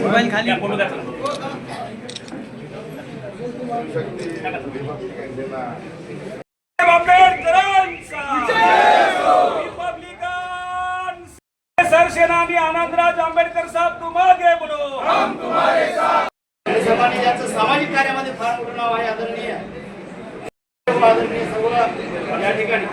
Mobile खाली. सरसेनानी आनंदराज आंबेडकर साहब तुम आगे बोलो सर्वांनी ज्यांचं सामाजिक कार्यामध्ये फार मोठं नाव आहे आदरणीय. आदरणीय सर्व या ठिकाणी.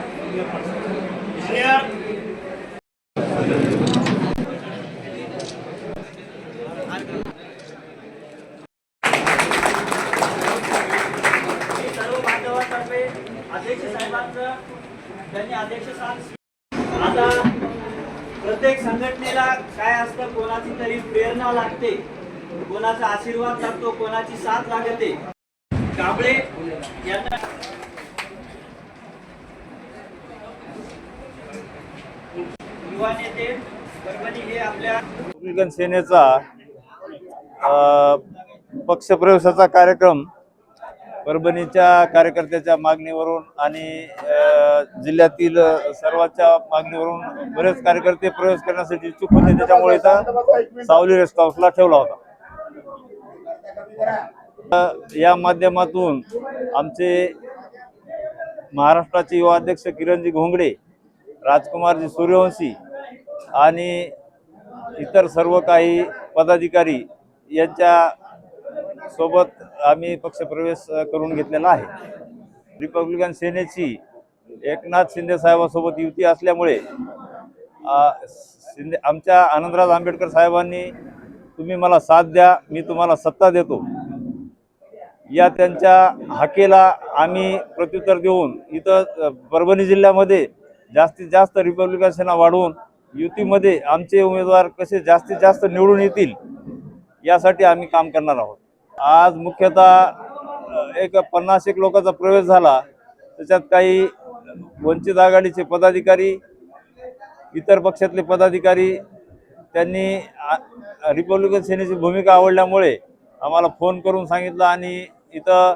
अध्यक्ष साहेबांचं त्यांनी अध्यक्षस्थान आता प्रत्येक संघटनेला काय असतं कोणाची तरी प्रेरणा लागते कोणाचा आशीर्वाद लागतो कोणाची साथ लागते. कांबळे यांना युवा नेते परभणी हे आपल्या रिपब्लिकन सेनेचा पक्षप्रवेशाचा कार्यक्रम परभणीच्या कार्यकर्त्याच्या मागणीवरून आणि जिल्ह्यातील सर्वांच्या मागणीवरून बरेच कार्यकर्ते प्रवेश करण्यासाठी इच्छुक होते. त्याच्यामुळे सावली रेस्ट हाऊसला ठेवला होता. या माध्यमातून आमचे महाराष्ट्राचे युवा अध्यक्ष किरणजी घोंगडे राजकुमारजी सूर्यवंशी आणि इतर सर्व काही पदाधिकारी यांच्या सोबत आम्ही पक्षप्रवेश करून घेतलेला आहे. रिपब्लिकन सेनेची एकनाथ शिंदे साहेबांसोबत युती असल्यामुळे शिंदे आमच्या आनंदराज आंबेडकर साहेबांनी तुम्ही मला साथ द्या मी तुम्हाला सत्ता देतो. या त्यांच्या हाकेला आम्ही प्रत्युत्तर देऊन इथं परभणी जिल्ह्यामध्ये जास्तीत जास्त रिपब्लिकन सेना वाढवून युतीमध्ये आमचे उमेदवार कसे जास्तीत जास्त निवडून येतील यासाठी आम्ही काम करणार आहोत. आज मुख्यतः एक पन्नास एक लोकांचा प्रवेश झाला. त्याच्यात काही वंचित आघाडीचे पदाधिकारी इतर पक्षातले पदाधिकारी त्यांनी रिपब्लिकन सेनेची भूमिका आवडल्यामुळे आम्हाला फोन करून सांगितलं आणि इथं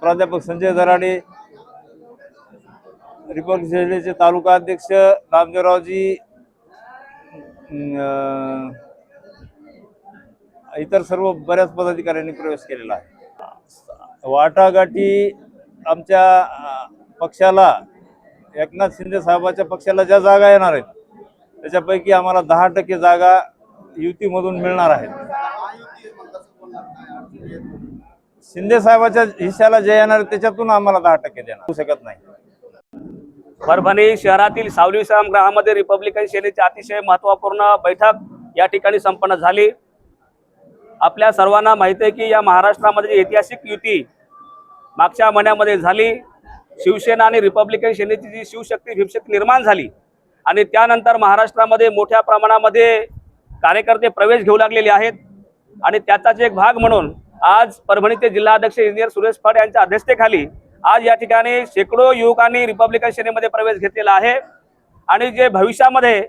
प्राध्यापक संजय दराडे रिपब्लिकन सेनेचे तालुका अध्यक्ष रामदेवरावजी इतर सर्व बऱ्याच पदाधिकाऱ्यांनी प्रवेश केलेला आहे. वाटाघाटी आमच्या पक्षाला एकनाथ शिंदे साहेबाच्या पक्षाला ज्या जागा येणार आहेत त्याच्यापैकी आम्हाला दहा टक्के जागा युतीमधून मिळणार आहेत. शिंदे साहेबाच्या हिश्श्याला जे येणार आहेत त्याच्यातून आम्हाला दहा टक्के देणार. होऊ शकत नाही. परभणी शहरातील सावली संग्रहामध्ये रिपब्लिकन सेनेची अतिशय महत्त्वपूर्ण बैठक या ठिकाणी संपन्न झाली. आपल्या सर्वांना माहिती आहे की या महाराष्ट्रामध्ये जी ऐतिहासिक युती मागच्या महिन्यामध्ये झाली शिवसेना आणि रिपब्लिकन सेनेची जी शिवशक्ती भीमशक्ती निर्माण झाली आणि त्यानंतर महाराष्ट्रामध्ये मोठ्या प्रमाणामध्ये कार्यकर्ते प्रवेश घेऊ लागलेले आहेत. आणि त्याचाच एक भाग म्हणून आज परभणीचे जिल्हाध्यक्ष इंजिनियर सुरेश फड यांच्या अध्यक्षतेखाली आज या ठिकाणी शेकडो युवकांनी रिपब्लिकन सेनेमध्ये प्रवेश घेतलेला आहे. आणि जे भविष्यामध्ये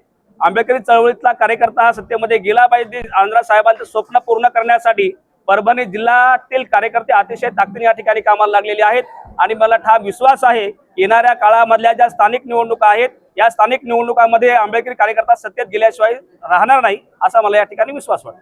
आंबेडकरी चळवळीतला कार्यकर्ता हा सत्तेमध्ये गेला पाहिजे. आंध्रा साहेबांचं स्वप्न पूर्ण करण्यासाठी परभणी जिल्ह्यातील कार्यकर्ते अतिशय ताकदीने या ठिकाणी कामाला लागलेले आहेत. आणि मला ठाम विश्वास आहे येणाऱ्या काळामधल्या ज्या स्थानिक निवडणुका आहेत या स्थानिक निवडणुकांमध्ये आंबेडकरी कार्यकर्ता सत्तेत गेल्याशिवाय राहणार नाही असा मला या ठिकाणी विश्वास वाटतो.